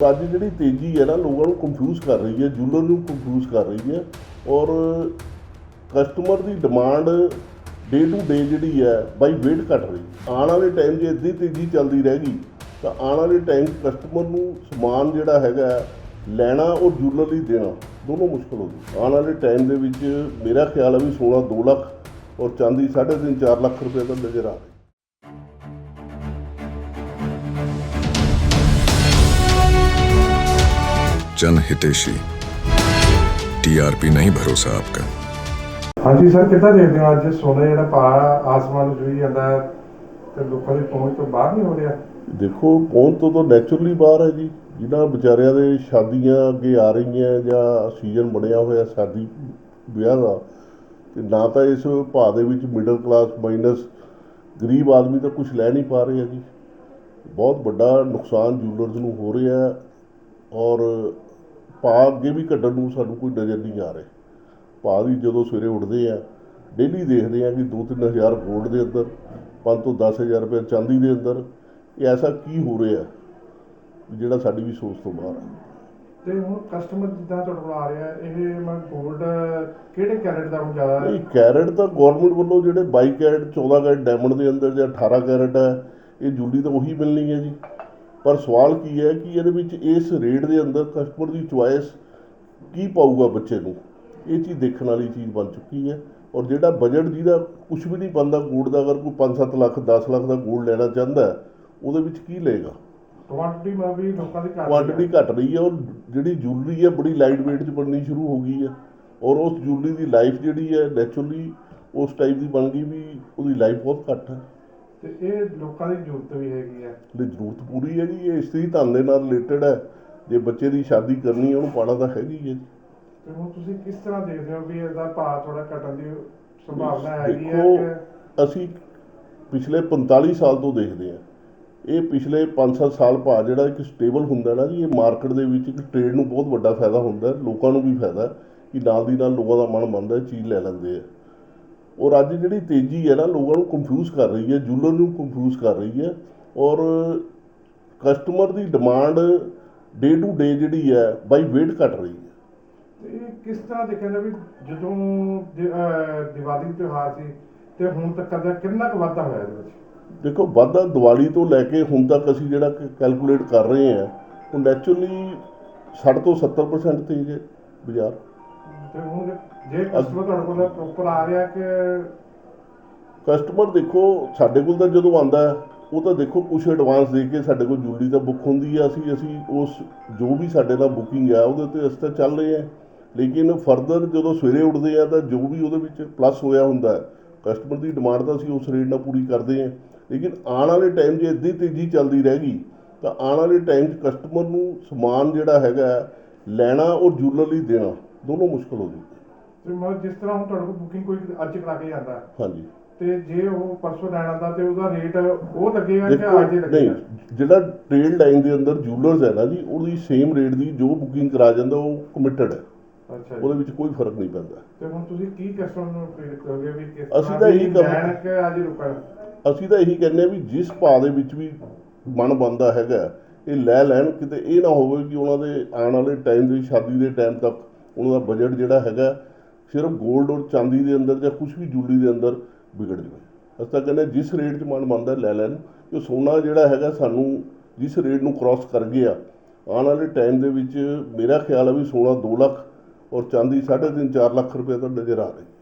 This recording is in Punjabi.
ਅੱਜ ਜਿਹੜੀ ਤੇਜ਼ੀ ਹੈ ਨਾ, ਲੋਕਾਂ ਨੂੰ ਕੰਫਿਊਜ਼ ਕਰ ਰਹੀ ਹੈ, ਜੂਲਰ ਨੂੰ ਕੰਫਿਊਜ਼ ਕਰ ਰਹੀ ਹੈ ਔਰ ਕਸਟਮਰ ਦੀ ਡਿਮਾਂਡ ਡੇ ਟੂ ਡੇ ਜਿਹੜੀ ਹੈ ਬਾਈ ਵੇਟ ਘਟ ਰਹੀ ਆਉਣ ਵਾਲੇ ਟਾਈਮ ਜੇ ਇੱਦੀ ਤੇਜ਼ੀ ਚੱਲਦੀ ਰਹੇਗੀ, ਤਾਂ ਆਉਣ ਵਾਲੇ ਟਾਈਮ ਕਸਟਮਰ ਨੂੰ ਸਮਾਨ ਜਿਹੜਾ ਹੈਗਾ ਲੈਣਾ ਔਰ ਜੂਲਰ ਲਈ ਦੇਣਾ ਦੋਨੋਂ ਮੁਸ਼ਕਲ ਹੋ ਗਈ। ਆਉਣ ਵਾਲੇ ਟਾਈਮ ਦੇ ਵਿੱਚ ਮੇਰਾ ਖਿਆਲ ਹੈ ਵੀ ਸੋਨਾ 2 ਲੱਖ ਔਰ ਚਾਂਦੀ 3.5 4 ਲੱਖ ਰੁਪਏ ਦਾ ਨਜ਼ਰ ਆ ਰਿਹਾ जन हितेशी टीआरपी नहीं भरोसा आपका ਹਾਂਜੀ ਸਰ ਕਿੱਦਾਂ ਦੇਖਦੇ ਹੋ ਅੱਜ ਸੋਨਾ ਜਿਹੜਾ ਭਾਅ ਆਸਮਾਨ ਨੂੰ ਛੂਹੀ ਜਾਂਦਾ ਹੈ ਤੇ ਲੋਕਾਂ ਦੀ ਪਹੁੰਚ ਤੋਂ ਬਾਹਰ ਨਹੀਂ ਹੋ ਰਿਹਾ ਦੇਖੋ ਪਹੁੰਚ ਤੋਂ ਤਾਂ ਨੈਚੁਰਲੀ ਬਾਹਰ ਹੈ ਜੀ ਜਿਨ੍ਹਾਂ ਵਿਚਾਰਿਆਂ ਦੇ ਸ਼ਾਦੀਆਂ ਅੱਗੇ ਆ ਰਹੀਆਂ ਜਾਂ ਸੀਜ਼ਨ ਬਣਿਆ ਹੋਇਆ ਸ਼ਾਦੀ ਵਿਆਹ ਦਾ ਤੇ ਨਾ ਤਾਂ ਇਸ ਭਾਅ ਦੇ ਵਿੱਚ ਮਿਡਲ ਕਲਾਸ ਮਾਈਨਸ ਗਰੀਬ ਆਦਮੀ ਤਾਂ ਕੁਝ ਲੈ ਨਹੀਂ ਪਾ ਰਿਹਾ ਜੀ ਬਹੁਤ ਵੱਡਾ ਨੁਕਸਾਨ ਜੂਲਰਸ ਨੂੰ ਹੋ ਰਿਹਾ ਹੈ ਔਰ ਭਾਅ ਅੱਗੇ ਵੀ ਘਟਣ ਨੂੰ ਸਾਨੂੰ ਕੋਈ ਨਜ਼ਰ ਨਹੀਂ ਆ ਰਿਹਾ। ਭਾਅ ਦੀ ਜਦੋਂ ਸਵੇਰੇ ਉੱਠਦੇ ਆ ਡੇਲੀ ਦੇਖਦੇ ਆ ਕਿ 2-3000 ਗੋਲਡ ਦੇ ਅੰਦਰ 5 ਤੋਂ 10000 ਰੁਪਏ ਚਾਂਦੀ ਦੇ ਅੰਦਰ ਇਹ ਐਸਾ ਕੀ ਹੋ ਰਿਹਾ ਜਿਹੜਾ ਸਾਡੀ ਵੀ ਸੋਚ ਤੋਂ ਬਾਹਰ ਹੈ ਤੇ ਹੁਣ ਕਸਟਮਰ ਜਿੱਦਾਂ ਤੁਹਾਡੇ ਕੋਲ ਆ ਰਿਹਾ ਇਹ ਮੈਂ 골ਡ ਕਿਹੜੇ ਕੈਰੇਟ ਦਾ ਹੁਣ ਜ਼ਿਆਦਾ ਇਹ ਕੈਰਟ ਤਾਂ ਗਵਰਨਮੈਂਟ ਵੱਲੋਂ ਜਿਹੜੇ 22 ਕੈਰਟ 14 ਕੈਰਟ ਡਾਇਮੰਡ ਦੇ ਅੰਦਰ ਜਾਂ 18 ਕੈਰਟ ਹੈ ਇਹ ਜੁੱਲੀ ਤਾਂ ਉਹੀ ਮਿਲਣੀ ਹੈ ਜੀ। ਪਰ ਸਵਾਲ ਕੀ ਹੈ ਕਿ ਇਹਦੇ ਵਿੱਚ ਇਸ ਰੇਟ ਦੇ ਅੰਦਰ ਕਸਟਮਰ ਦੀ ਚੁਆਇਸ ਕੀ ਪਾਊਗਾ ਬੱਚੇ ਨੂੰ? ਇਹ ਚੀਜ਼ ਦੇਖਣ ਵਾਲੀ ਚੀਜ਼ ਬਣ ਚੁੱਕੀ ਹੈ ਔਰ ਜਿਹੜਾ ਬਜਟ ਜਿਹਦਾ ਕੁਝ ਵੀ ਨਹੀਂ ਪਾਉਂਦਾ ਗੋਲਡ ਦਾ ਅਗਰ ਕੋਈ 5-7 ਲੱਖ 10 ਲੱਖ ਦਾ ਗੋਲਡ ਲੈਣਾ ਚਾਹੁੰਦਾ ਉਹਦੇ ਵਿੱਚ ਕੀ ਲਏਗਾ? ਕੁਆਂਟੀਟੀ ਮੈਂ ਵੀ ਲੋਕਾਂ ਦੀ ਘੱਟ ਕੁਆਂਟੀਟੀ ਘਟ ਰਹੀ ਹੈ ਔਰ ਜਿਹੜੀ ਜੁਐਲਰੀ ਹੈ ਬੜੀ ਲਾਈਟ weight ਚ ਬਣਨੀ ਸ਼ੁਰੂ ਹੋ ਗਈ ਹੈ ਔਰ ਉਸ ਜੁਐਲਰੀ ਦੀ ਲਾਈਫ ਜਿਹੜੀ ਹੈ ਨੈਚੁਰਲੀ ਉਸ ਟਾਈਪ ਦੀ ਬਣ ਗਈ ਵੀ ਉਹਦੀ ਲਾਈਫ ਬਹੁਤ ਘੱਟ ਹੈ। ਤੇ ਇਹ ਲੋਕਾਂ ਦੀ ਜ਼ਰੂਰਤ ਵੀ ਹੈਗੀ ਹੈ ਲਈ ਜ਼ਰੂਰਤ ਪੂਰੀ ਹੈ ਜੀ ਇਹ ਇਸਤਰੀ ਧਨ ਦੇ ਨਾਲ ਰਿਲੇਟਡ ਹੈ। ਜੇ ਬੱਚੇ ਦੀ ਸ਼ਾਦੀ ਕਰਨੀ ਹੈ ਉਹਨੂੰ ਪਾਣਾ ਤਾਂ ਹੈਗੀ ਹੈ ਜੀ। ਤੇ ਹੁਣ ਤੁਸੀਂ ਕਿਸ ਤਰ੍ਹਾਂ ਦੇਖਦੇ ਹੋ ਵੀ ਇਹਦਾ ਭਾਅ ਥੋੜਾ ਘਟਣ ਦੀ ਸੰਭਾਵਨਾ ਹੈਗੀ ਹੈ ਕਿ ਅਸੀਂ ਪਿਛਲੇ 45 ਸਾਲ ਤੋਂ ਦੇਖਦੇ ਹਾਂ। ਇਹ ਪਿਛਲੇ 5-7 ਸਾਲ ਭਾਅ ਜਿਹੜਾ ਇੱਕ ਸਟੇਬਲ ਹੁੰਦਾ ਨਾ ਜੀ ਇਹ ਮਾਰਕੀਟ ਦੇ ਵਿੱਚ ਇੱਕ ਟ੍ਰੇਡ ਨੂੰ ਬਹੁਤ ਵੱਡਾ ਫਾਇਦਾ ਹੁੰਦਾ ਲੋਕਾਂ ਨੂੰ ਵੀ ਫਾਇਦਾ ਕਿ ਨਾਲ ਦੀ ਨਾਲ ਲੋਕਾਂ ਦਾ ਮਨ ਮੰਨਦਾ ਚੀਜ਼ ਲੈ ਲੈਂਦੇ ਆ ਔਰ ਅੱਜ ਜਿਹੜੀ ਤੇਜ਼ੀ ਹੈ ਨਾ ਲੋਕਾਂ ਨੂੰ ਕੰਫਿਊਜ਼ ਕਰ ਰਹੀ ਹੈ ਜੂਲਰ ਨੂੰ ਕੰਫਿਊਜ਼ ਕਰ ਰਹੀ ਹੈ ਔਰ ਕਸਟਮਰ ਦੀ ਡਿਮਾਂਡ ਡੇ ਟੂ ਡੇ ਜਿਹੜੀ ਹੈ ਬਾਈ ਵੇਟ ਘਟ ਰਹੀ ਹੈ। ਤੇ ਕਿਸ ਤਰ੍ਹਾਂ ਦੇਖਿਆ ਜਾਵੇ ਜਦੋਂ ਦਿ- ਅਹ ਦੀਵਾਲੀ ਤਿਉਹਾਰ ਸੀ ਤੇ ਹੁਣ ਤੱਕ ਦਾ ਕਿੰਨਾ ਕੁ ਵਾਧਾ ਹੋਇਆ ਇਹਦੇ ਵਿੱਚ? ਦੇਖੋ ਵਾਧਾ ਦੀਵਾਲੀ ਤੋਂ ਲੈ ਕੇ ਹੁਣ ਤੱਕ ਅਸੀਂ ਜਿਹੜਾ ਕੈਲਕੂਲੇਟ ਕਰ ਰਹੇ ਹਾਂ ਉਹ ਨੈਚੁਰਲੀ 60 ਤੋਂ 70% ਤੇਜ਼ ਹੈ ਬਾਜ਼ਾਰ। ਤੇ ਹੁਣ ਜੇ ਕਸਟਮਰ ਤੁਹਾਡੇ ਕੋਲ ਪ੍ਰੋਪਰ ਆ ਰਿਹਾ ਕਿ ਕਸਟਮਰ ਦੇਖੋ, ਸਾਡੇ ਕੋਲ ਤਾਂ ਜਦੋਂ ਆਂਦਾ ਹੈ, ਉਹ ਤਾਂ ਦੇਖੋ ਕੁਝ ਐਡਵਾਂਸ ਦੇ ਕੇ ਸਾਡੇ ਕੋਲ ਜੁਲੀ ਤਾਂ ਬੁੱਕ ਹੁੰਦੀ ਆ। ਅਸੀਂ ਅਸੀਂ ਉਸ ਜੋ ਵੀ ਸਾਡੇ ਨਾਲ ਬੁਕਿੰਗ ਆ, ਉਹਦੇ ਤੇ ਅਸੀਂ ਤਾਂ ਚੱਲ ਰਹੇ ਆ। ਲੇਕਿਨ ਫਰਦਰ ਜਦੋਂ ਸਵੇਰੇ ਉੱਠਦੇ ਆ, ਤਾਂ ਜੋ ਵੀ ਉਹਦੇ ਵਿੱਚ ਪਲੱਸ ਹੋਇਆ ਹੁੰਦਾ ਹੈ ਕਸਟਮਰ ਦੀ ਡਿਮਾਂਡ ਤਾਂ ਅਸੀਂ ਉਸ ਰੇਟ ਨਾਲ ਪੂਰੀ ਕਰਦੇ ਆ। ਲੇਕਿਨ ਆਉਣ ਵਾਲੇ ਟਾਈਮ ਜੇ ਇੱਦੀ ਤੇਜ਼ੀ ਚੱਲਦੀ ਰਹੇਗੀ ਤਾਂ ਆਉਣ ਵਾਲੇ ਟਾਈਮ 'ਚ ਕਸਟਮਰ ਨੂੰ ਸਮਾਨ ਜਿਹੜਾ ਹੈਗਾ ਲੈਣਾ ਔਰ ਜੂਲਰ ਲਈ ਦੇਣਾ। ਦੋਨੋਂ ਮੁਸ਼ਕਲ ਹੋ ਜੂ। ਤੇ ਮੈਂ ਜਿਸ ਤਰ੍ਹਾਂ ਹੁਣ ਤੁਹਾਡੇ ਕੋਲ ਬੁਕਿੰਗ ਕੋਈ ਅੱਜ ਕਰਾ ਕੇ ਜਾਂਦਾ। ਹਾਂਜੀ। ਤੇ ਜੇ ਉਹ ਪਰਸੋਂ ਲੈਣ ਆਉਂਦਾ ਤੇ ਉਹਦਾ ਰੇਟ ਉਹ ਲੱਗੇਗਾ ਕਿ ਅੱਜ ਹੀ ਨਹੀਂ ਲੱਗੇਗਾ ਜਿਹੜਾ ਟ੍ਰੇਡ ਲਾਈਨ ਦੇ ਅੰਦਰ ਜੂਲਰਸ ਹੈ ਨਾ ਜੀ ਉਹਦੀ ਸੇਮ ਰੇਟ ਦੀ ਜੋ ਬੁਕਿੰਗ ਕਰਾ ਜਾਂਦਾ ਉਹ ਕਮਿਟਡ ਹੈ। ਅੱਛਾ ਉਹਦੇ ਵਿੱਚ ਕੋਈ ਫ਼ਰਕ ਨਹੀਂ ਪੈਂਦਾ। ਤੇ ਹੁਣ ਤੁਸੀਂ ਕੀ ਕਸਟਮਰ ਨੂੰ ਅਪੀਲ ਕਰੋਗੇ ਵੀ ਕਿਸ ਅਸੀਂ ਤਾਂ ਇਹੀ ਲੈਣ ਕਿ ਅੱਜ ਰੁਕਣ ਅਸੀਂ ਤਾਂ ਇਹੀ ਕਹਿੰਦੇ ਹਾਂ ਵੀ ਜਿਸ ਭਾਅ ਦੇ ਵਿੱਚ ਵੀ ਮਨ ਬੰਦਾ ਹੈਗਾ ਇਹ ਲੈ ਲੈਣ ਕਿਤੇ ਇਹ ਨਾ ਹੋਵੇ ਕਿ ਉਹਨਾਂ ਦੇ ਆਉਣ ਵਾਲੇ ਟਾਈਮ ਦੇ ਸ਼ਾਦੀ ਦੇ ਟਾਈਮ ਤੱਕ ਉਹਨਾਂ ਦਾ ਬਜਟ ਜਿਹੜਾ ਹੈਗਾ ਸਿਰਫ 골ਡ ਔਰ ਚਾਂਦੀ ਦੇ ਅੰਦਰ ਜਾਂ ਕੁਝ ਵੀ ਜੁਲੀ ਦੇ ਅੰਦਰ ਵਿਗੜ ਜਾਵੇ। ਅਸੀਂ ਤਾਂ ਕਹਿੰਦੇ ਜਿਸ ਰੇਟ 'ਚ ਮਨ ਮੰਨਦਾ ਲੈ ਲੈਣ ਕਿ ਸੋਨਾ ਜਿਹੜਾ ਹੈਗਾ ਸਾਨੂੰ ਜਿਸ ਰੇਟ ਨੂੰ ਕ੍ਰਾਸ ਕਰ ਗਿਆ, ਆਉਣ ਵਾਲੇ ਟਾਈਮ ਦੇ ਵਿੱਚ ਮੇਰਾ ਖਿਆਲ ਹੈ ਵੀ ਸੋਨਾ 2 ਲੱਖ ਔਰ ਚਾਂਦੀ 3.5 4 ਲੱਖ ਰੁਪਏ ਦਾ ਨਜ਼ਰ ਆ ਰਹੀ ਹੈ।